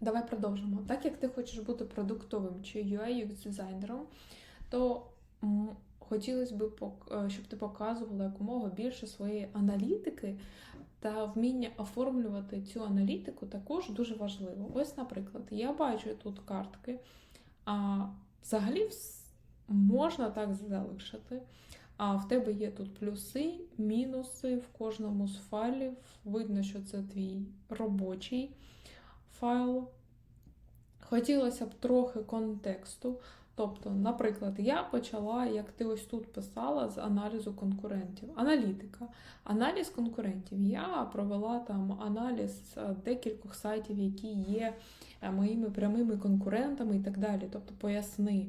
давай продовжимо. Так як ти хочеш бути продуктовим чи UI UX дизайнером, то хотілося б, е, щоб ти показувала якомога більше своєї аналітики та вміння оформлювати цю аналітику також дуже важливо. Ось, наприклад, я бачу тут картки, а взагалі можна так залишити. А в тебе є тут плюси, мінуси в кожному з файлів. Видно, що це твій робочий файл. Хотілося б трохи контексту. Тобто, наприклад, я почала, як ти ось тут писала, з аналізу конкурентів. Аналітика. Аналіз конкурентів. Я провела там аналіз е, декількох сайтів, які є е, моїми прямими конкурентами і так далі. Тобто, поясни.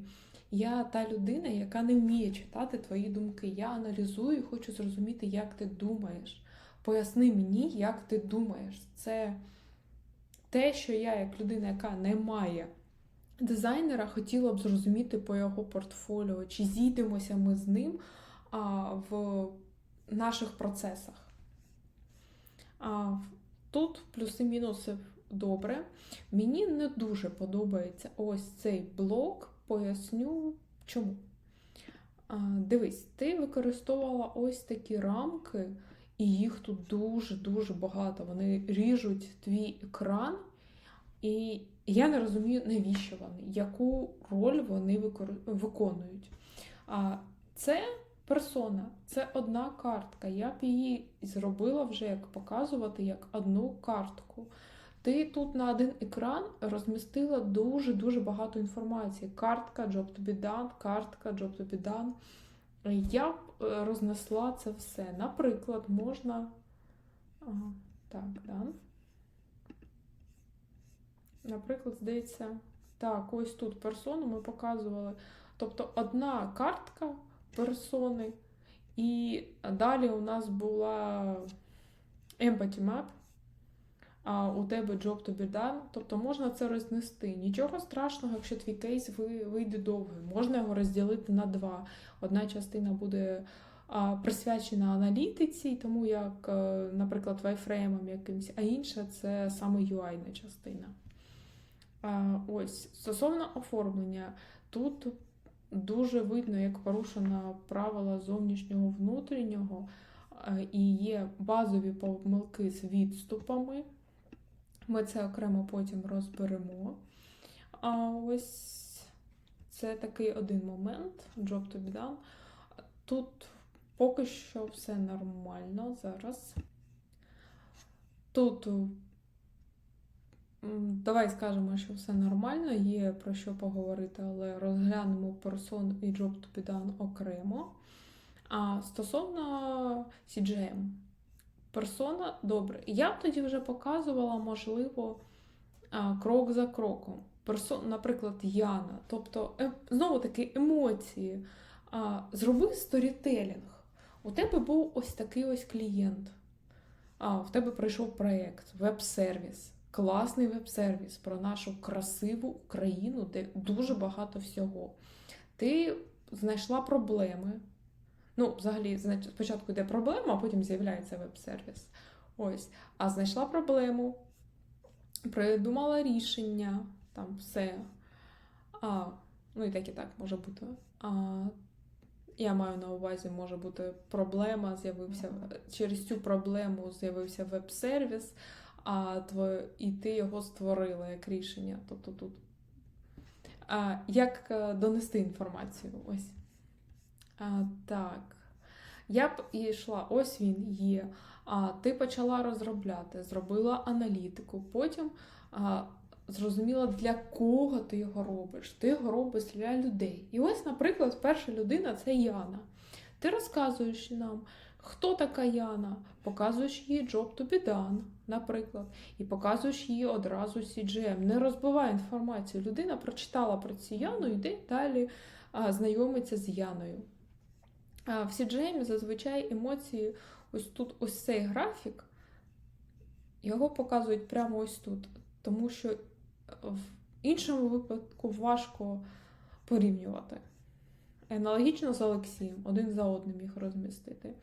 Я та людина, яка не вміє читати твої думки. Я аналізую і хочу зрозуміти, як ти думаєш. Поясни мені, як ти думаєш. Це те, що я, як людина, яка не має дизайнера, хотіла б зрозуміти по його портфоліо, чи зійдемося ми з ним а, в наших процесах. А, тут плюси-мінуси добре. Мені не дуже подобається ось цей блок. Поясню чому. А, дивись, ти використовувала ось такі рамки, і їх тут дуже-дуже багато. Вони ріжуть твій екран, і я не розумію, навіщо вони, яку роль вони виконують. А це персона, це одна картка. Я б її зробила вже як показувати як одну картку. Ти тут на один екран розмістила дуже-дуже багато інформації. Картка, job to be done, картка, job to be done. Я рознесла це все. Наприклад, можна. Ага, так, да. Наприклад, здається, так, ось тут персону ми показували. Тобто одна картка персони, і далі у нас була Empathy Map, а у тебе job to be done. Тобто можна це рознести. Нічого страшного, якщо твій кейс вийде довгий. Можна його розділити на два. Одна частина буде присвячена аналітиці, тому як, е, наприклад, вайфреймам якимось, а інша це саме UI-на частина. Ось стосовно оформлення, тут дуже видно, як порушено правила зовнішнього внутрішнього, е, і є базові помилки з відступами. Ми це окремо потім розберемо. А ось це такий один момент, job to be done. Тут поки що все нормально зараз. Тут Давай скажемо, що все нормально, є про що поговорити, але розглянемо персон і job to be done окремо. А стосовно CGM, персона добре. Я б тоді вже показувала, можливо, крок за кроком. Персон, наприклад, Яна. Тобто, е, знову таки, емоції. Зроби сторітелінг. У тебе був ось такий ось клієнт. А, в тебе прийшов проєкт, веб-сервіс класний веб-сервіс про нашу красиву Україну, де дуже багато всього. Ти знайшла проблеми. Ну, взагалі, знач- спочатку йде проблема, а потім з'являється веб-сервіс. Ось. А знайшла проблему, придумала рішення, там все. А, ну і так і так може бути. А, я маю на увазі, може бути проблема, з'явився через цю проблему з'явився веб-сервіс а твоє, і ти його створила як рішення. Тобто тут. А, як е, донести інформацію? Ось. А, так. Я б і йшла, ось він є. А, ти почала розробляти, зробила аналітику, потім а, зрозуміла, для кого ти його робиш. Ти його робиш для людей. І ось, наприклад, перша людина це Яна. Ти розказуєш нам, хто така Яна, показуєш їй job to be done, наприклад, і показуєш їй одразу CGM. Не розбивай інформацію. Людина прочитала про цю Яну, йде далі а, знайомиться з Яною. В CGM зазвичай емоції, ось тут ось цей графік, його показують прямо ось тут, тому що в іншому випадку важко порівнювати. Аналогічно з Олексієм, один за одним їх розмістити.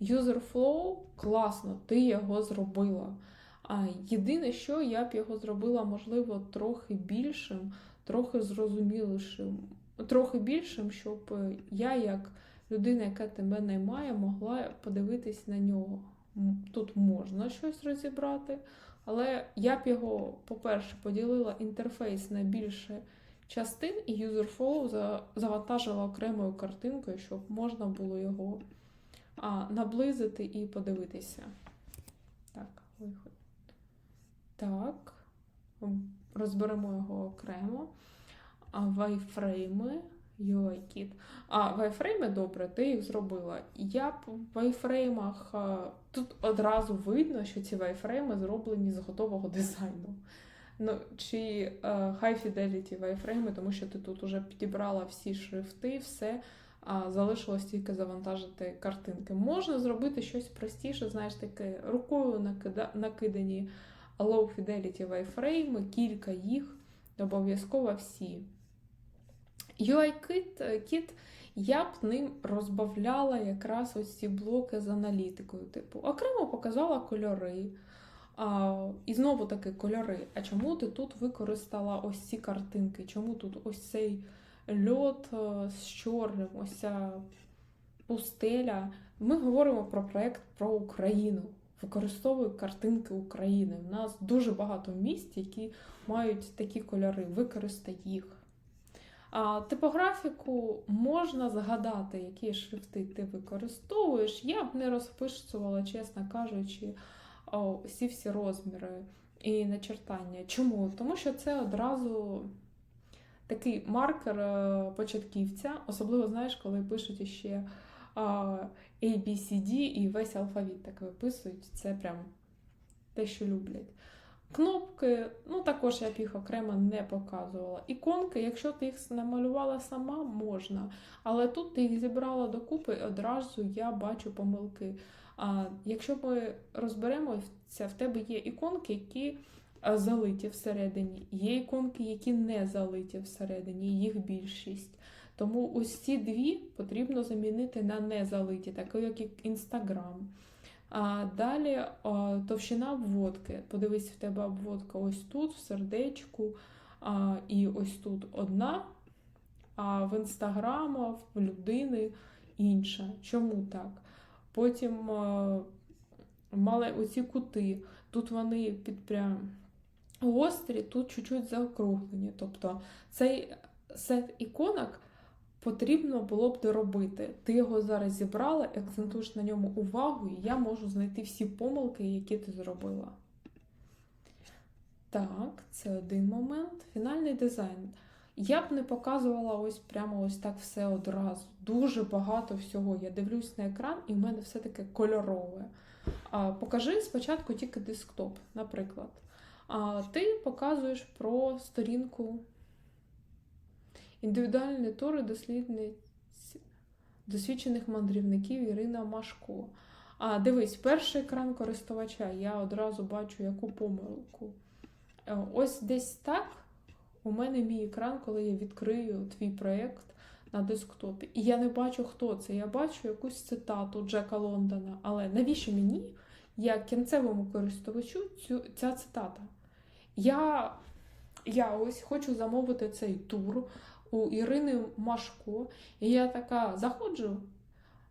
User flow класно, ти його зробила. А єдине, що я б його зробила, можливо, трохи більшим, трохи зрозумілішим, трохи більшим, щоб е, я, як людина, яка тебе наймає, могла подивитись на нього. Тут можна щось розібрати, але я б його, по-перше, поділила інтерфейс на більше частин і за- завантажила окремою картинкою, щоб можна було його а, наблизити і подивитися. Так, виход. Так. Розберемо його окремо. А вайфрейми, UI-кit. А, вайфрейми добре, ти їх зробила. Я в вайфреймах тут одразу видно, що ці вайфрейми зроблені з готового дизайну. Ну, чи е, high fidelity вайфрейми, тому що ти тут вже підібрала всі шрифти, все, а залишилось тільки завантажити картинки. Можна зробити щось простіше, знаєш, таке рукою накида, накидані low fidelity вайфрейми, кілька їх, обов'язково всі. Кіт, я б ним розбавляла якраз ось ці блоки з аналітикою. Типу, окремо показала кольори. А, і знову таки кольори. А чому ти тут використала ось ці картинки? Чому тут ось цей льот е, з чорним, ось ця пустеля? Ми говоримо про проект про Україну. Використовую картинки України. У нас дуже багато місць, які мають такі кольори. Використай їх. Типографіку можна згадати, які шрифти ти використовуєш. Я б не розписувала, чесно кажучи, всі всі розміри і начертання. Чому? Тому що це одразу такий маркер е, початківця, особливо знаєш, коли пишуть ще а, A, B, C, D і весь алфавіт так виписують. Це прям те, що люблять. Кнопки, ну також я б їх окремо не показувала. Іконки, якщо ти їх намалювала сама, можна. Але тут ти їх зібрала докупи, і одразу я бачу помилки. А якщо ми розберемося, в тебе є іконки, які залиті всередині, є іконки, які не залиті всередині, їх більшість. Тому ось ці дві потрібно замінити на незалиті, такі як Інстаграм. А далі товщина обводки. Подивись, в тебе обводка ось тут, в сердечку, і ось тут одна, а в інстаграма, в людини інша. Чому так? Потім мали оці кути. Тут вони під прям гострі, тут чуть-чуть заокруглені. Тобто цей сет іконок потрібно було б доробити. Ти його зараз зібрала, акцентуєш на ньому увагу, і я можу знайти всі помилки, які ти зробила. Так, це один момент. Фінальний дизайн. Я б не показувала ось прямо ось так все одразу. Дуже багато всього. Я дивлюсь на екран, і в мене все таке кольорове. А, покажи спочатку тільки десктоп, наприклад. А, ти показуєш про сторінку індивідуальні тури дослідниць досвідчених мандрівників Ірина Машко. А дивись, перший екран користувача, я одразу бачу яку помилку. Е, Ось десь так у мене мій екран, коли я відкрию твій проєкт на десктопі. І я не бачу, хто це. Я бачу якусь цитату Джека Лондона. Але навіщо мені, як кінцевому користувачу, цю, ця цитата? Я, я ось хочу замовити цей тур у Ірини Машко, і я така заходжу,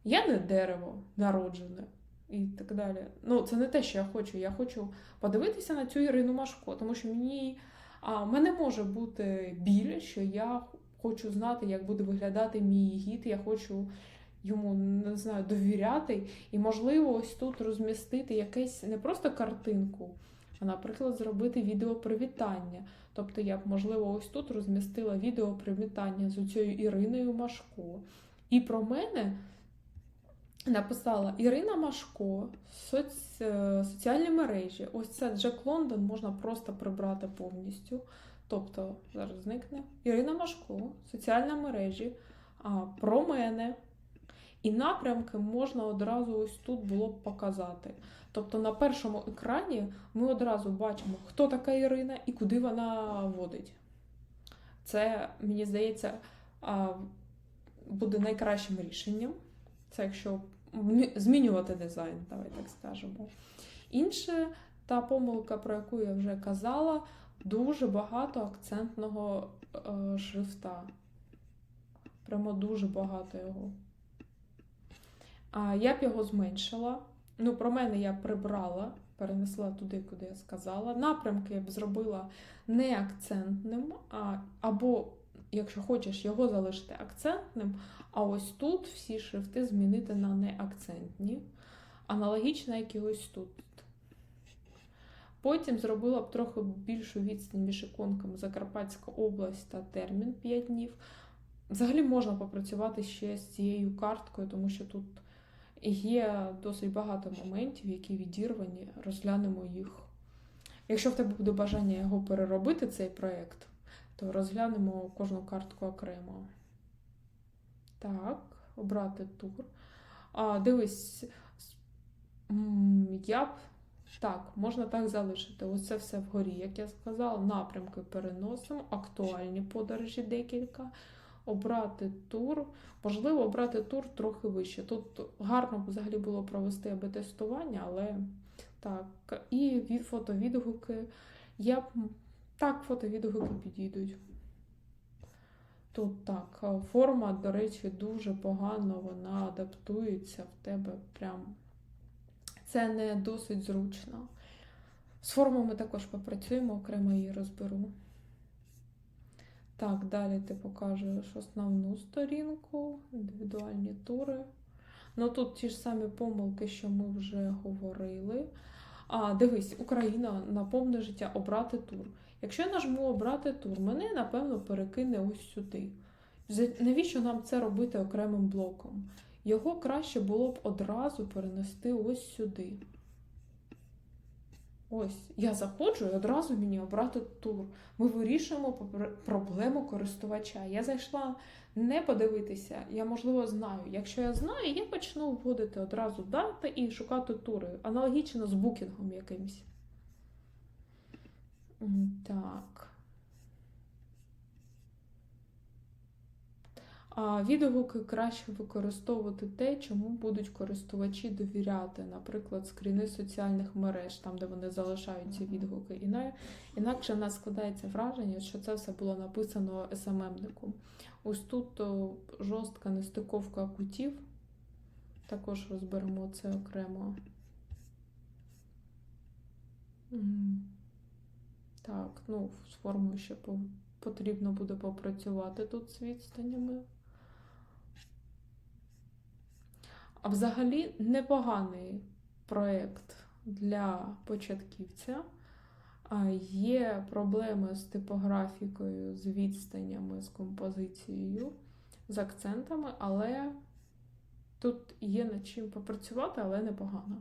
я не дерево народжене і так далі. Ну, це не те, що я хочу. Я хочу подивитися на цю Ірину Машко, тому що мені а, мене може бути біль, що я хочу знати, як буде виглядати мій гід. Я хочу йому не знаю, довіряти. І, можливо, ось тут розмістити якесь не просто картинку, наприклад, зробити відео привітання. Тобто я б, можливо, ось тут розмістила відео привітання з цією Іриною Машко. І про мене написала Ірина Машко, соц... е, соціальні мережі. Ось це Джек Лондон можна просто прибрати повністю. Тобто, зараз зникне. Ірина Машко, соціальні мережі, про мене. І напрямки можна одразу ось тут було б показати. Тобто на першому екрані ми одразу бачимо, хто така Ірина і куди вона водить. Це, мені здається, буде найкращим рішенням. Це якщо змінювати дизайн, давай так скажемо. Інше та помилка, про яку я вже казала, дуже багато акцентного е, шрифта. Прямо дуже багато його. Я б його зменшила. Ну, про мене я прибрала, перенесла туди, куди я сказала. Напрямки я б зробила не акцентним, а, або, якщо хочеш, його залишити акцентним, а ось тут всі шрифти змінити на неакцентні. Аналогічно, як і ось тут. Потім зробила б трохи більшу відстань між іконками Закарпатська область та термін 5 днів. Взагалі можна попрацювати ще з цією карткою, тому що тут є досить багато моментів, які відірвані, розглянемо їх. Якщо в тебе буде бажання його переробити, цей проєкт, то розглянемо кожну картку окремо. Так, обрати тур. А, дивись, я б так, можна так залишити. Ось це все вгорі, як я сказала. Напрямки переносимо, актуальні подорожі декілька. Обрати тур. Можливо, обрати тур трохи вище. Тут гарно взагалі було провести аби тестування, але так. І від фотовідгуки. Я б так, фотовідгуки підійдуть. Тут так, форма, до речі, дуже погано вона адаптується в тебе прям. Це не досить зручно. З формами також попрацюємо, окремо її розберу. Так, далі ти покажеш основну сторінку, індивідуальні тури. Ну тут ті ж самі помилки, що ми вже говорили. А, дивись, Україна на повне життя обрати тур. Якщо я нажму обрати тур, мене, напевно, перекине ось сюди. Навіщо нам це робити окремим блоком? Його краще було б одразу перенести ось сюди. Ось, я заходжу і одразу мені обрати тур. Ми вирішуємо проблему користувача. Я зайшла не подивитися, я, можливо, знаю. Якщо я знаю, я почну вводити одразу дати і шукати тури. Аналогічно з букінгом якимось. Так. А відгуки краще використовувати те, чому будуть користувачі довіряти, наприклад, скріни соціальних мереж, там де вони залишають ці відгуки. Іна- Інакше в нас складається враження, що це все було написано СММником. Ось тут жорстка нестиковка кутів. Також розберемо це окремо. Так, ну, з формою ще потрібно буде попрацювати тут з відстанями. А взагалі непоганий проєкт для початківця. Є проблеми з типографікою, з відстанями, з композицією, з акцентами, але тут є над чим попрацювати, але непогано.